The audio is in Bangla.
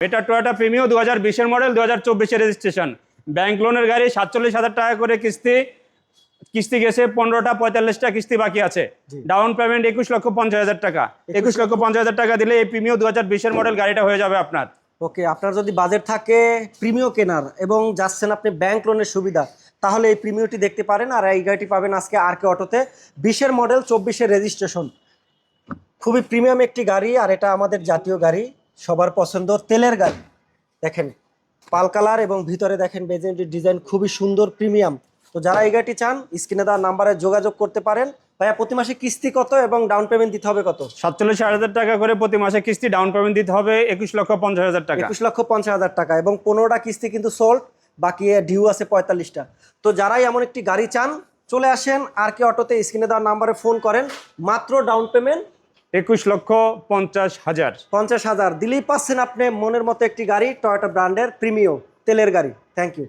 এটা টয়োটা প্রিমিও দু হাজার বিশের মডেল দু হাজার চব্বিশের রেজিস্ট্রেশন ব্যাংক লোনের গাড়ি সাতচল্লিশ হাজার টাকা করে কিস্তি। কিস্তি গেছে পনেরোটা পঁয়তাল্লিশটা কিস্তি বাকি আছে। ডাউন পেমেন্ট একুশ লক্ষ পঞ্চাশ হাজার টাকা। একুশ লক্ষ পঞ্চাশ হাজার টাকা দিলে এই প্রিমিও দু হাজার বিশের মডেল গাড়িটা হয়ে যাবে আপনার। ওকে আপনার যদি বাজেট থাকে প্রিমিও কেনার এবং যাচ্ছেন আপনি ব্যাংক লোনের সুবিধা তাহলে এই প্রিমিওটি দেখতে পারেন আর এই গাড়িটি পাবেন আজকে আর কে অটোতে বিশের মডেল চব্বিশের রেজিস্ট্রেশন খুবই প্রিমিয়াম একটি গাড়ি আর এটা আমাদের জাতীয় গাড়ি। সবার পছন্দ তেলের গাড়ি। দেখেন পাল কালার এবং ভিতরে দেখেন বেজেন্টির ডিজাইন খুবই সুন্দর প্রিমিয়াম। তো যারা এই গাড়িটি চান স্ক্রিনে দেওয়া নাম্বারে যোগাযোগ করতে পারেন। ভাইয়া প্রতি মাসে কিস্তি কত এবং ডাউন পেমেন্ট দিতে হবে কত? সাতচল্লিশ হাজার টাকা করে প্রতি মাসে কিস্তি ডাউন পেমেন্ট দিতে হবে একুশ লক্ষ পঞ্চাশ হাজার টাকা। একুশ লক্ষ পঞ্চাশ হাজার টাকা এবং পনেরোটা কিস্তি কিন্তু সোল্ড বাকি ডিউ আছে পঁয়তাল্লিশটা। তো যারাই এমন একটি গাড়ি চান চলে আসেন আর কে অটোতে স্ক্রিনে দেওয়ার নাম্বারে ফোন করেন। মাত্র ডাউন পেমেন্ট একুশ লক্ষ পঞ্চাশ হাজার। পঞ্চাশ হাজার। দিলেই পাচ্ছেন আপনি মনের মতো একটি গাড়ি টয়োটা ব্র্যান্ডের প্রিমিও তেলের গাড়ি। Thank you